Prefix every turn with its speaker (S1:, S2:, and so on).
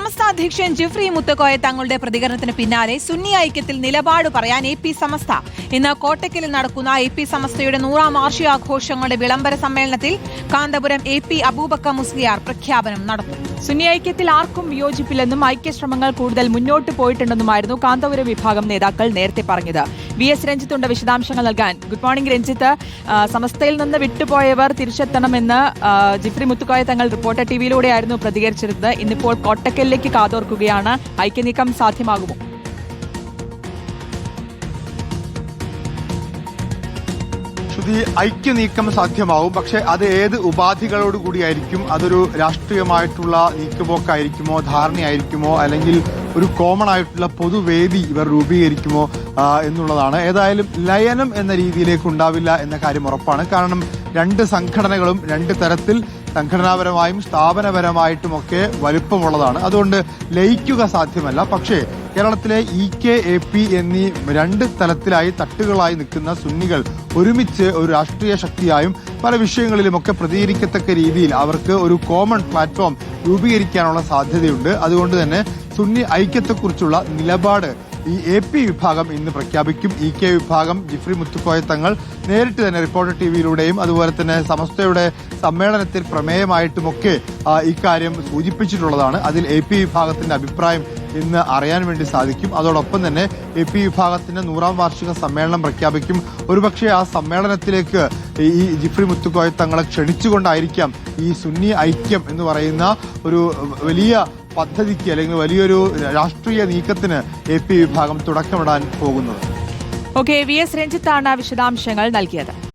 S1: സമസ്ത അധ്യക്ഷൻ ജിഫ്രി മുത്തക്കോയ തങ്ങളുടെ പ്രതികരണത്തിന് പിന്നാലെ സുന്നി ഐക്യത്തിൽ നിലപാട് പറയാൻ എ പി സമസ്ത. ഇന്ന് കോട്ടയ്ക്കലിൽ നടക്കുന്ന എ പി സമസ്തയുടെ നൂറാം വാർഷികാഘോഷങ്ങളുടെ വിളംബര സമ്മേളനത്തിൽ കാന്തപുരം എ പി അബൂബക്ക മുസ്ലിയാർ പ്രഖ്യാപനം നടത്തും
S2: സുന്നി ഐക്യത്തിൽ ആർക്കും വിയോജിപ്പില്ലെന്നും ഐക്യശ്രമങ്ങൾ കൂടുതൽ മുന്നോട്ട് പോയിട്ടുണ്ടെന്നുമായിരുന്നു കാന്തപുരം വിഭാഗം നേതാക്കൾ നേരത്തെ പറഞ്ഞത്. വി എസ് രഞ്ജിത്തുണ്ട് വിശദാംശങ്ങൾ നൽകാൻ. Good morning Ranjith. സമസ്തയിൽ നിന്ന് വിട്ടുപോയവർ തിരിച്ചെത്തണമെന്ന് ജിഫ്രി മുത്തുക്കോയ തങ്ങൾ റിപ്പോർട്ടർ ടിവിയിലൂടെയായിരുന്നു പ്രതികരിച്ചിരുന്നത്. ഇന്നിപ്പോൾ കോട്ടക്കലിലേക്ക് കാതോർക്കുകയാണ്. ഐക്യനീക്കം സാധ്യമാകുമോ?
S3: ഐക്യനീക്കം സാധ്യമാവും പക്ഷെ അത് ഏത് ഉപാധികളോടുകൂടിയായിരിക്കും? അതൊരു രാഷ്ട്രീയമായിട്ടുള്ള നീക്കുപോക്കായിരിക്കുമോ? ധാരണയായിരിക്കുമോ? അല്ലെങ്കിൽ ഒരു കോമൺ ആയിട്ടുള്ള പൊതുവേദി ഇവർ രൂപീകരിക്കുമോ എന്നുള്ളതാണ്. ഏതായാലും ലയനം എന്ന രീതിയിലേക്ക് ഉണ്ടാവില്ല എന്ന കാര്യം ഉറപ്പാണ്. കാരണം രണ്ട് സംഘടനകളും രണ്ട് തരത്തിൽ സംഘടനാപരമായും സ്ഥാപനപരമായിട്ടുമൊക്കെ വലുപ്പമുള്ളതാണ്. അതുകൊണ്ട് ലയിക്കുക സാധ്യമല്ല. പക്ഷേ കേരളത്തിലെ ഇ കെ എ പി എന്നീ രണ്ട് തലത്തിലായി തട്ടുകളായി നിൽക്കുന്ന സുന്നികൾ ഒരുമിച്ച് ഒരു രാഷ്ട്രീയ ശക്തിയായും പല വിഷയങ്ങളിലുമൊക്കെ പ്രതികരിക്കത്തക്ക രീതിയിൽ അവർക്ക് ഒരു കോമൺ പ്ലാറ്റ്ഫോം രൂപീകരിക്കാനുള്ള സാധ്യതയുണ്ട്. അതുകൊണ്ട് തന്നെ സുന്നി ഐക്യത്തെക്കുറിച്ചുള്ള നിലപാട് ഈ എ പി വിഭാഗം ഇന്ന് പ്രഖ്യാപിക്കും. ഇ കെ വിഭാഗം ജിഫ്രി മുത്തുക്കോയ തങ്ങൾ നേരിട്ട് തന്നെ റിപ്പോർട്ടർ ടി വിയിലൂടെയും അതുപോലെ തന്നെ സമസ്തയുടെ സമ്മേളനത്തിൽ പ്രമേയമായിട്ടുമൊക്കെ ഇക്കാര്യം സൂചിപ്പിച്ചിട്ടുള്ളതാണ്. അതിൽ എ പി വിഭാഗത്തിന്റെ അഭിപ്രായം ഇന്ന് അറിയാൻ വേണ്ടി സാധിക്കും. അതോടൊപ്പം തന്നെ എ പി വിഭാഗത്തിന്റെ നൂറാം വാർഷിക സമ്മേളനം പ്രഖ്യാപിക്കും. ഒരുപക്ഷെ ആ സമ്മേളനത്തിലേക്ക് ഈ ജിഫ്രി മുത്തുക്കോയ തങ്ങളെ ക്ഷണിച്ചുകൊണ്ടായിരിക്കാം ഈ സുന്നി ഐക്യം എന്ന് പറയുന്ന ഒരു വലിയ പദ്ധതിക്ക് അല്ലെങ്കിൽ വലിയൊരു രാഷ്ട്രീയ നീക്കത്തിന് എ പി വിഭാഗം തുടക്കമിടാൻ പോകുന്നത്.
S2: ഓക്കെ വി എസ് രഞ്ജിത്താണ് വിശദാംശങ്ങൾ നൽകിയത്.